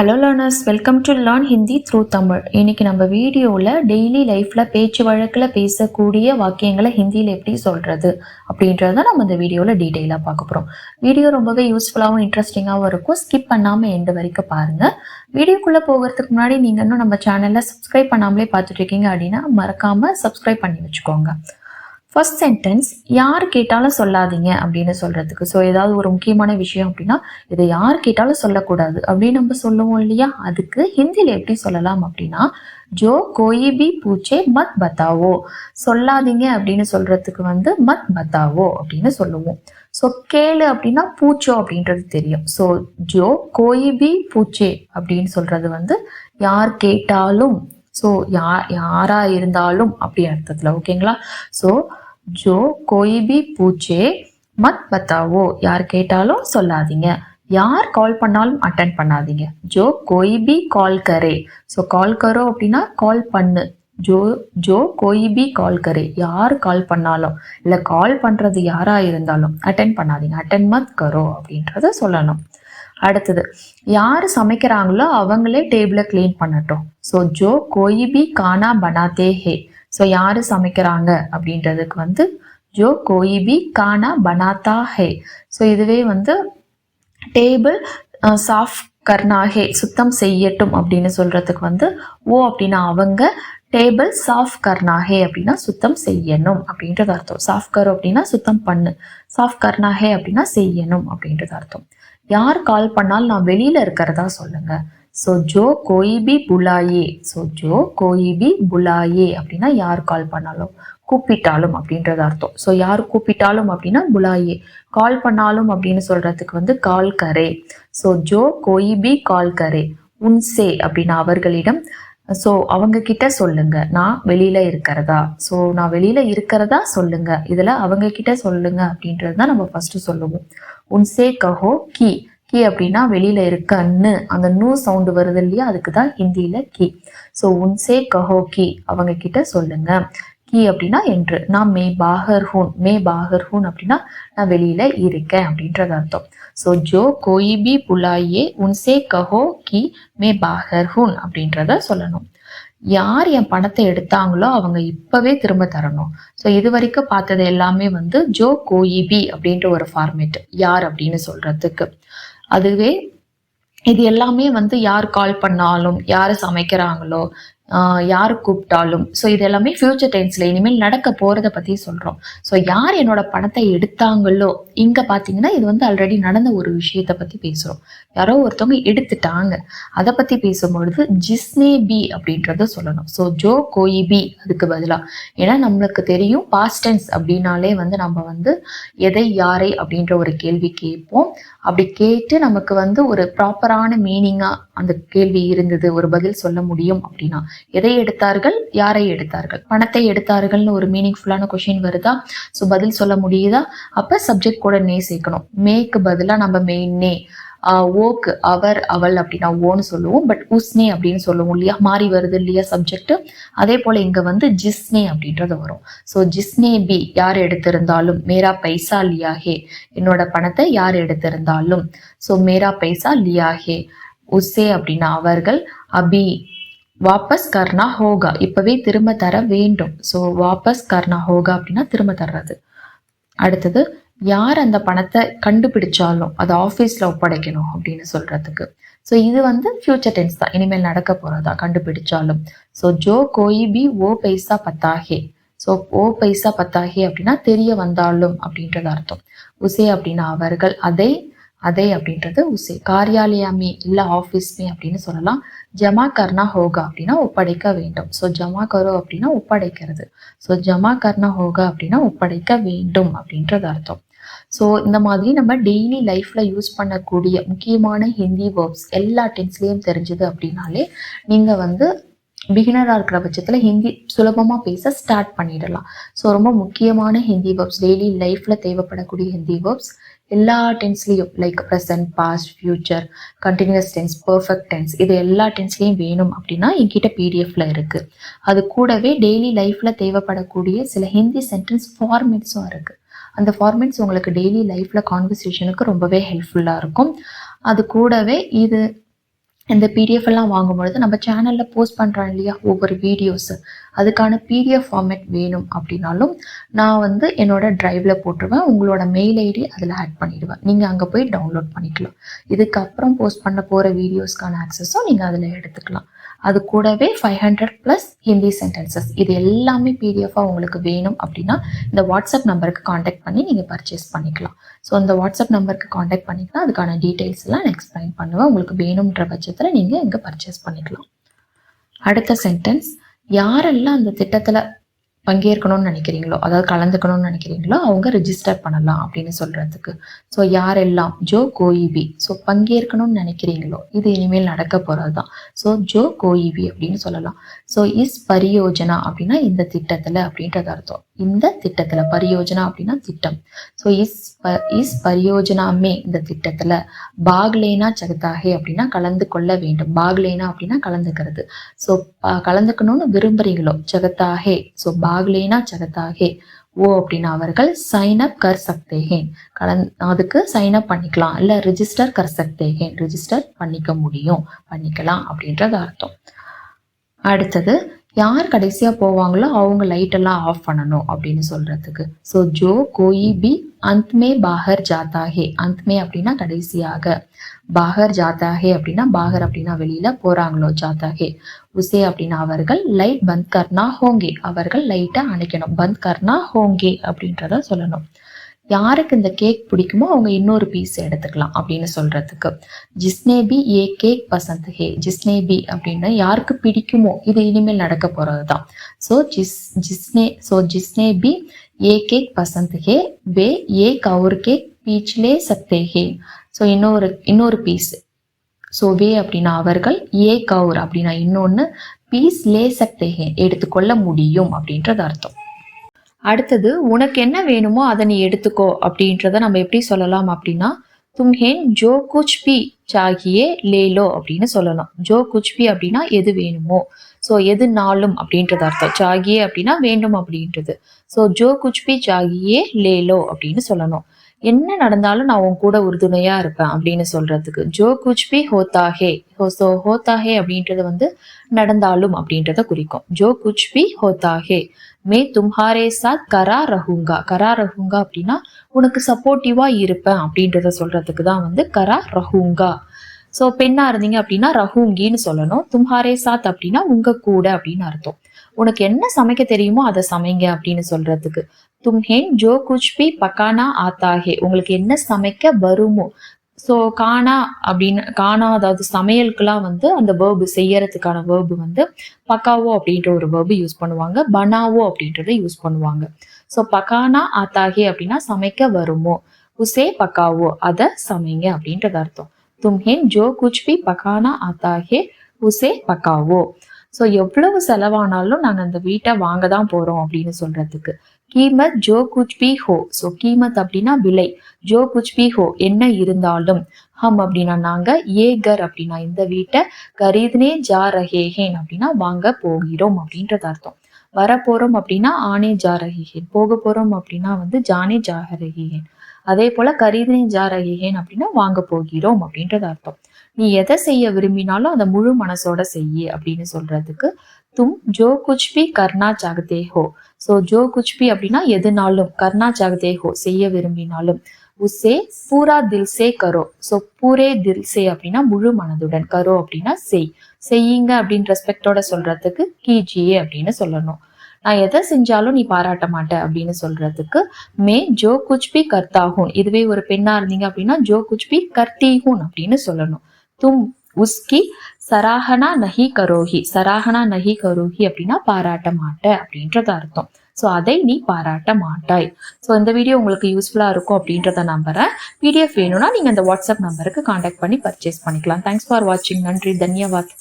Hello learners welcome to learn Hindi through Tamil இன்னைக்கு நம்ம வீடியோவில் டெய்லி லைஃப்பில் பேச்சு வழக்கில் பேசக்கூடிய வாக்கியங்களை ஹிந்தியில் எப்படி சொல்கிறது அப்படின்றத நம்ம இந்த வீடியோவில் டீட்டெயிலாக பார்க்க போகிறோம் வீடியோ ரொம்பவே யூஸ்ஃபுல்லாகவும் இன்ட்ரெஸ்டிங்காகவும் இருக்கும். ஸ்கிப் பண்ணாமல் எண்டு வரைக்கும் பாருங்கள் வீடியோக்குள்ளே போகிறதுக்கு முன்னாடி நீங்கள் இன்னும் நம்ம சேனலில் சப்ஸ்கிரைப் பண்ணாமலே பார்த்துட்ருக்கீங்க அப்படின்னா மறக்காமல் சப்ஸ்கிரைப் பண்ணி வச்சுக்கோங்க. ஃபர்ஸ்ட் சென்டென்ஸ் யார் கேட்டாலும் சொல்லாதீங்க அப்படின்னு சொல்றதுக்கு. ஸோ ஏதாவது ஒரு முக்கியமான விஷயம் அப்படின்னா இதை யார் கேட்டாலும் சொல்லக்கூடாது அப்படின்னு நம்ம சொல்லுவோம் இல்லையா? அதுக்கு ஹிந்தியில் எப்படி சொல்லலாம் அப்படின்னா ஜோ கோயி பி பூச்சே மத் பத்தாவோ. சொல்லாதீங்க அப்படின்னு சொல்றதுக்கு வந்து மத் பத்தாவோ அப்படின்னு சொல்லுவோம். ஸோ கேளு அப்படின்னா பூச்சோ அப்படின்றது தெரியும். ஸோ ஜோ கோயி பி பூச்சே அப்படின்னு சொல்றது வந்து யார் கேட்டாலும். ஸோ யா யாரா இருந்தாலும் அப்படி அர்த்தத்தில் ஓகேங்களா? ஸோ ஜோ கோய் பி பூச்சே மத் பத்தாவோ யார் கேட்டாலும் சொல்லாதீங்க. யார் கால் பண்ணாலும் அட்டன் பண்ணாதீங்க. ஜோ கோய் பி கால் கரே. ஸோ கால் கரோ அப்படின்னா கால் பண்ணு. ஜோ ஜோ கோய் பி கால் கரே. யார் கால் பண்ணாலும் இல்லை கால் பண்ணுறது யாராக இருந்தாலும் அட்டன் பண்ணாதீங்க. அட்டன் மத் கரோ அப்படின்றத சொல்லணும். அடுத்தது யார் சமைக்கிறாங்களோ அவங்களே டேபிளை க்ளீன் பண்ணட்டும். ஸோ ஜோ கோயி பி கானா பனாத்தே ஹே. ஸோ யார் சமைக்கிறாங்க அப்படின்றதுக்கு வந்து ஜோ கோயிபி கானா பனாத்தா ஹே. ஸோ இதுவே வந்து டேபிள் சாஃப் கர்ணாகே சுத்தம் செய்யட்டும் அப்படின்னு சொல்றதுக்கு வந்து ஓ அப்படின்னா அவங்க டேபிள் சாஃப் கர்னாஹே அப்படின்னா சுத்தம் செய்யணும் அப்படின்றது அர்த்தம். சாஃப் கர் அப்படின்னா சுத்தம் பண்ணு சாஃப் கர்னாஹே அப்படின்னா செய்யணும் அப்படின்றது அர்த்தம். யார் கால் பண்ணாலும் நான் வெளியில இருக்கிறதா சொல்லுங்க. ஸோ ஜோ கோயி பி புலாயே. ஸோ ஜோ கோயி பி புலாயே அப்படின்னா யார் கால் பண்ணாலும்? கூப்பிட்டாலும் அப்படின்றது அர்த்தம். ஸோ யார் கூப்பிட்டாலும் அப்படின்னா புலாயே. கால் பண்ணாலும் அப்படின்னு சொல்றதுக்கு வந்து கால் கரே ஸோ ஜோ கோயி பி கால் கரே உன்சே அப்படின்னா அவர்களிடம் ஸோ அவங்க கிட்ட சொல்லுங்க. நான் வெளியில இருக்கிறதா? ஸோ நான் வெளியில இருக்கிறதா? சொல்லுங்க. இதுல அவங்க கிட்ட சொல்லுங்க அப்படின்றது தான் நம்ம ஃபர்ஸ்ட் சொல்லுவோம். உன்சே கஹோ கி. கி அப்படின்னா வெளியில இருக்க அண்ணு அந்த நூ சவுண்டு வருது இல்லையா? அதுக்கு தான் ஹிந்தியில கி. ஸோ உன்சே கஹோ கி. அவங்க கிட்ட சொல்லுங்க. கி அப்படின்னா என்று. நான் மே பாகர் ஹூன். மே பாகர் ஹூன் அப்படின்னா நான் வெளியில இருக்கேன் அப்படின்றது அர்த்தம். ஸோ ஜோ கோயிபி புலாயே உன்சே கஹோ கி மே பாகர் ஹூன் அப்படின்றத சொல்லணும். யார் என் பணத்தை எடுத்தாங்களோ அவங்க இப்பவே திரும்ப தரணும். ஸோ இது வரைக்கும் பார்த்தது எல்லாமே வந்து ஜோ கோயிபி அப்படின்ற ஒரு ஃபார்மேட் யார் அப்படின்னு சொல்றதுக்கு. அதுவே இது எல்லாமே வந்து யார் கால் பண்ணாலும் யார் சமைக்கிறாங்களோ யார் கூப்பிட்டாலும். ஸோ இது எல்லாமே ஃபியூச்சர் டென்ஸ்ல இனிமேல் நடக்க போகிறத பற்றி சொல்கிறோம் ஸோ யார் என்னோட பணத்தை எடுத்தாங்களோ இங்கே பார்த்தீங்கன்னா இது வந்து ஆல்ரெடி நடந்த ஒரு விஷயத்தை பற்றி பேசுகிறோம் யாரோ ஒருத்தவங்க எடுத்துட்டாங்க. அதை பற்றி பேசும்பொழுது ஜிஸ்னே பி அப்படின்றத சொல்லணும். ஸோ ஜோ கோயி பி அதுக்கு பதிலாக ஏன்னா நம்மளுக்கு தெரியும் பாஸ்ட் டென்ஸ் அப்படின்னாலே வந்து நம்ம வந்து எதை யாரை அப்படின்ற ஒரு கேள்வி கேட்போம். அப்படி கேட்டு நமக்கு வந்து ஒரு ப்ராப்பரான மீனிங்காக அந்த கேள்வி இருந்தது ஒரு பதில் சொல்ல முடியும் அப்படின்னா. எதை எடுத்தார்கள்? யாரை எடுத்தார்கள்? பணத்தை எடுத்தார்கள்னு ஒரு மீனிங்ஃபுல்லான கொஷின் வருதா? ஸோ பதில் சொல்ல முடியுதா? அப்ப சப்ஜெக்ட் கூட நே சேர்க்கணும். மேக்கு பதிலாக நம்ம மெயின் நே ஓக்கு அவர் அவள் அப்படின்னா ஓன்னு சொல்லுவோம். பட் உஸ்னே அப்படின்னு சொல்லுவோம் இல்லையா? மாறி வருது இல்லையா சப்ஜெக்ட் அதே போல இங்க வந்து ஜிஸ்னே அப்படின்றது வரும். ஸோ ஜிஸ்னே பி யார் எடுத்திருந்தாலும்? மேரா பைசா லியாஹே. என்னோட பணத்தை யார் எடுத்திருந்தாலும்? ஸோ மேரா பைசா லியாஹே. உஸ்ஸே அப்படின்னா அவர்கள் அபி. வாபஸ் கர்னா ஹோகா. இப்பவே திரும்ப தர வேண்டும். ஸோ வாபஸ் கர்னா ஹோகா அப்படின்னா திரும்ப தர்றது. அடுத்தது யார் அந்த பணத்தை கண்டுபிடிச்சாலும் அதை ஆஃபீஸில் ஒப்படைக்கணும் அப்படின்னு சொல்றதுக்கு. ஸோ இது வந்து ஃபியூச்சர் டென்ஸ் தான். இனிமேல் நடக்க போறதா? கண்டுபிடிச்சாலும். ஸோ ஜோ கோயி பி ஓ பைசா பத்தாகே. ஸோ ஓ பைசா பத்தாகே அப்படின்னா தெரிய வந்தாலும் அப்படின்றது அர்த்தம். உசே அப்படின்னா அவர்கள் அதை அதே அப்படின்றது உசே. காரியாலயமே இல்லை ஆஃபீஸ்மே அப்படின்னு சொல்லலாம். ஜமா கர்னா ஹோகா அப்படின்னா ஒப்படைக்க வேண்டும். ஸோ ஜமா கரோ அப்படின்னா ஒப்படைக்கிறது. ஸோ ஜமா கர்னா ஹோகா அப்படின்னா ஒப்படைக்க வேண்டும் அப்படின்றது அர்த்தம். ஸோ இந்த மாதிரி நம்ம டெய்லி லைஃப்ல யூஸ் பண்ணக்கூடிய முக்கியமான ஹிந்தி வேர்ப்ஸ் எல்லா டென்ஸ்லேயும் தெரிஞ்சது அப்படின்னாலே நீங்க வந்து பிகினராக இருக்கிற பட்சத்தில் ஹிந்தி சுலபமாக பேச ஸ்டார்ட் பண்ணிடலாம். ஸோ ரொம்ப முக்கியமான ஹிந்தி வேர்ப்ஸ் டெய்லி லைஃப்பில் தேவைப்படக்கூடிய ஹிந்தி வேர்ப்ஸ் எல்லா டென்ஸ்லேயும் like present past future continuous tense perfect tense இது எல்லா டென்ஸ்லேயும் வேணும் அப்படின்னா என்கிட்ட பிடிஎஃப்ல இருக்குது அது கூடவே டெய்லி லைஃப்பில் தேவைப்படக்கூடிய சில ஹிந்தி சென்டென்ஸ் ஃபார்மேட்ஸும் இருக்குது அந்த ஃபார்மேட்ஸ் உங்களுக்கு டெய்லி லைஃப்பில் கான்வர்சேஷனுக்கு ரொம்பவே ஹெல்ப்ஃபுல்லாக இருக்கும். அது கூடவே இது இந்த பிடிஎஃப் எல்லாம் வாங்கும்பொழுது நம்ம சேனலில் போஸ்ட் பண்ணுறோம் இல்லையா ஒவ்வொரு வீடியோஸ் அதுக்கான பிடிஎஃப் ஃபார்மேட் வேணும் அப்படின்னாலும் நான் வந்து என்னோட ட்ரைவில் போட்டுருவேன். உங்களோட மெயில் ஐடி அதில் ஆட் பண்ணிடுவேன். நீங்கள் அங்கே போய் டவுன்லோட் பண்ணிக்கலாம். இதுக்கப்புறம் போஸ்ட் பண்ண போகிற வீடியோஸ்க்கான ஆக்சஸும் நீங்கள் அதில் எடுத்துக்கலாம். அது கூடவே five hundred plus Hindi sentences இது எல்லாமே பிடிஎஃபாக உங்களுக்கு வேணும் அப்படின்னா இந்த வாட்ஸ்அப் நம்பருக்கு காண்டாக்ட் பண்ணி நீங்கள் பர்ச்சேஸ் பண்ணிக்கலாம். ஸோ அந்த வாட்ஸ்அப் நம்பருக்கு காண்டாக்ட் பண்ணிக்கலாம். அதுக்கான டீட்டெயில்ஸ் எல்லாம் நான் எக்ஸ்பிளைன் பண்ணுவேன். உங்களுக்கு வேணுன்ற பட்சத்தில் நீங்கள் இங்கே பர்ச்சேஸ் பண்ணிக்கலாம். அடுத்த சென்டென்ஸ் யாரெல்லாம் அந்த திட்டத்தில் பங்கேற்கணும்னு நினைக்கிறீங்களோ அதாவது கலந்துக்கணும்னு நினைக்கிறீங்களோ அவங்க ரிஜிஸ்டர் பண்ணலாம் அப்படின்னு சொல்கிறதுக்கு ஸோ யாரெல்லாம்? ஜோ கோயிபி. ஸோ பங்கேற்கணும்னு நினைக்கிறீங்களோ இது இனிமேல் நடக்க போகிறது தான் ஸோ ஜோ கோயிபி அப்படின்னு சொல்லலாம். ஸோ இஸ் பரியோஜனா அப்படின்னா இந்த திட்டத்தில் அப்படின்றது அர்த்தம். இந்த திட்டத்தில் பரியோஜனா அப்படின்னா திட்டம். ஸோ இஸ் ப இஸ் பரியோஜனாமே இந்த திட்டத்தில். பாக்லேனா சகதாகே அப்படின்னா கலந்து கொள்ள வேண்டும். பாக்லேனா அப்படின்னா கலந்துக்கிறது. ஸோ கலந்துக்கணும்னு விரும்புறீங்களோ ஜகத்தாகே ஸோ பாக்லேனா சகதாகே ஓ அப்படின்னா அவர்கள் சைன் அப் கர் சக்தேகேன் கலந் அதுக்கு சைன் அப் பண்ணிக்கலாம். இல்லை ரிஜிஸ்டர் கர் சக்தேகேன் ரிஜிஸ்டர் பண்ணிக்க முடியும். பண்ணிக்கலாம் அப்படின்றது அர்த்தம். அடுத்தது யார் கடைசியாக போவாங்களோ அவங்க லைட்டெல்லாம் ஆஃப் பண்ணணும் அப்படின்னு சொல்கிறதுக்கு ஸோ ஜோ கோயி பி அந்த்மே பாகர் ஜாத்தாகே அந்த்மே அப்படின்னா கடைசியாக. பாகர் ஜாத்தாகே அப்படின்னா பாகர் அப்படின்னா வெளியில போறாங்களோ ஜாத்தாகே உசே அப்படின்னா அவர்கள் லைட் பந்த் கர்னா ஹோங்கே. அவர்கள் லைட்டை அணைக்கணும். பந்த் கர்னா ஹோங்கே அப்படின்றத சொல்லணும். யாருக்கு இந்த கேக் பிடிக்குமோ அவங்க இன்னொரு பீஸ் எடுத்துக்கலாம் அப்படின்னு சொல்றதுக்கு. ஜிஸ்னேபி ஏ கேக் பசந்த் ஹே ஜிஸ்னேபி அப்படின்னா யாருக்கு பிடிக்குமோ இது இனிமேல் நடக்க போறது தான் ஸோ ஜிஸ் ஜிஸ்னே ஸோ ஜிஸ்னேபி ஏ கேக் பசந்த் ஹே வே ஏ கவுர் கேக் பீச்லே சக்தே ஹே. ஸோ இன்னொரு இன்னொரு பீஸ் ஸோ வே அப்படின்னா அவர்கள் ஏ கவுர் அப்படின்னா இன்னொன்று பீஸ் லே சக்தே ஹே எடுத்துக்கொள்ள முடியும் அப்படின்றது அர்த்தம். அடுத்தது உனக்கு என்ன வேணுமோ அதை நீ எடுத்துக்கோ அப்படின்றத நம்ம எப்படி சொல்லலாம் அப்படின்னா தும்ஹேன் ஜோ குச் பி சாகியே லேலோ அப்படின்னு சொல்லலாம். ஜோ குச் பி அப்படின்னா எது வேணுமோ ஸோ எது நாளும் அப்படின்றது அர்த்தம். சாகியே அப்படின்னா வேண்டும் அப்படின்றது. ஸோ ஜோ குச் பி சாகியே லேலோ அப்படின்னு சொல்லணும். என்ன நடந்தாலும் நான் உன் கூட உறுதுணையா இருப்பேன் அப்படின்னு சொல்றதுக்கு. ஜோ குச் பி ஹோத்தாஹே ஸோ ஹோத்தாஹே அப்படின்றது வந்து நடந்தாலும் அப்படின்றத குறிக்கும். ஜோ குச் பி ஹோத்தாஹே. மே தும்ஹாரே சாத் கரா ரஹுங்கா கரா ரஹுங்கா அப்படின்னா உனக்கு சப்போர்ட்டிவா இருப்பேன் அப்படின்றத சொல்றதுக்கு தான் வந்து கரா ரஹுங்கா ஸோ பெண்ணா இருந்தீங்க அப்படின்னா ரஹூங்கின்னு சொல்லணும். தும்ஹாரே சாத் அப்படின்னா உங்க கூட அப்படின்னு அர்த்தம். உனக்கு என்ன சமைக்க தெரியுமோ அதை சமைங்க அப்படின்னு சொல்றதுக்கு. தும்ஹேன் ஜோ குச் பி பக்கானா ஆத்தாகே உங்களுக்கு என்ன சமைக்க வருமோ? ஸோ காணா அப்படின்னு காணா அதாவது சமையலுக்குலாம் வந்து அந்த வேர்பு செய்யறதுக்கான வேர்பு வந்து பக்காவோ அப்படின்ற ஒரு வேர்பு யூஸ் பண்ணுவாங்க. பனாவோ அப்படின்றத யூஸ் பண்ணுவாங்க. ஸோ பக்கானா ஆத்தாகே அப்படின்னா சமைக்க வருமோ? உசே பக்காவோ அதை சமைங்க அப்படின்றது அர்த்தம். தும்ஹேன் ஜோ குச் பி பக்கானா ஆத்தாகே உசே பக்காவோ ஸோ எவ்வளவு செலவானாலும் நாங்கள் அந்த வீட்டை வாங்க தான் போகிறோம் அப்படின்னு சொல்றதுக்கு. கீமத் ஜோ குச் பி ஹோ. ஸோ கீமத் அப்படின்னா விலை. ஜோ குச் பி ஹோ என்ன இருந்தாலும். ஹம் அப்படின்னா நாங்க ஏகர் அப்படின்னா இந்த வீட்டை கரீத்னே ஜா ரஹேஹேன் அப்படின்னா வாங்க போகிறோம் அப்படின்றது அர்த்தம். வரப்போறோம் அப்படின்னா ஆனே ஜா ரஹேஹேன். போக போறோம் அப்படின்னா வந்து ஜானே ஜா ரஹேஹேன். அதே போல கரீதனே ஜா அப்படின்னா வாங்க போகிறோம் அப்படின்றது அர்த்தம். நீ எதை செய்ய விரும்பினாலும் அதை முழு மனசோட செய்ய அப்படின்னு சொல்றதுக்கு தும் ஜோ குச் பி கர்னா சாகதே ஹோ. ஸோ ஜோ குச் பி அப்படின்னா எதுனாலும் கர்ணா ஜாகதே ஹோ செய்ய விரும்பினாலும். உசே பூரா தில் சே கரோ. ஸோ பூரே தில் சே அப்படின்னா முழு மனதுடன். கரோ அப்படின்னா செய். செய்யுங்க அப்படின்னு ரெஸ்பெக்டோட சொல்றதுக்கு கீஜியே அப்படின்னு சொல்லணும். நான் எதை செஞ்சாலும் நீ பாராட்ட மாட்ட அப்படின்னு சொல்றதுக்கு மே ஜோ குச்பி கர்த்தாகும் இதுவே ஒரு பெண்ணா இருந்தீங்க அப்படின்னா ஜோ குச்பி பி அப்படின்னு சொல்லணும். தும் உஸ்கி சராகனா நஹி கரோஹி. சராகனா நஹி கரோஹி அப்படின்னா பாராட்ட மாட்ட அப்படின்றது அர்த்தம். ஸோ அதை நீ பாராட்ட மாட்டாய். ஸோ இந்த வீடியோ உங்களுக்கு யூஸ்ஃபுல்லாக இருக்கும் அப்படின்றத நம்புறேன். பிடிஎஃப் வேணும்னா நீங்கள் இந்த வாட்ஸ்அப் நம்பருக்கு காண்டாக்ட் பண்ணி பர்ச்சேஸ் பண்ணிக்கலாம். தேங்க்ஸ் ஃபார் வாட்சிங் நன்றி. தன்யவாத்.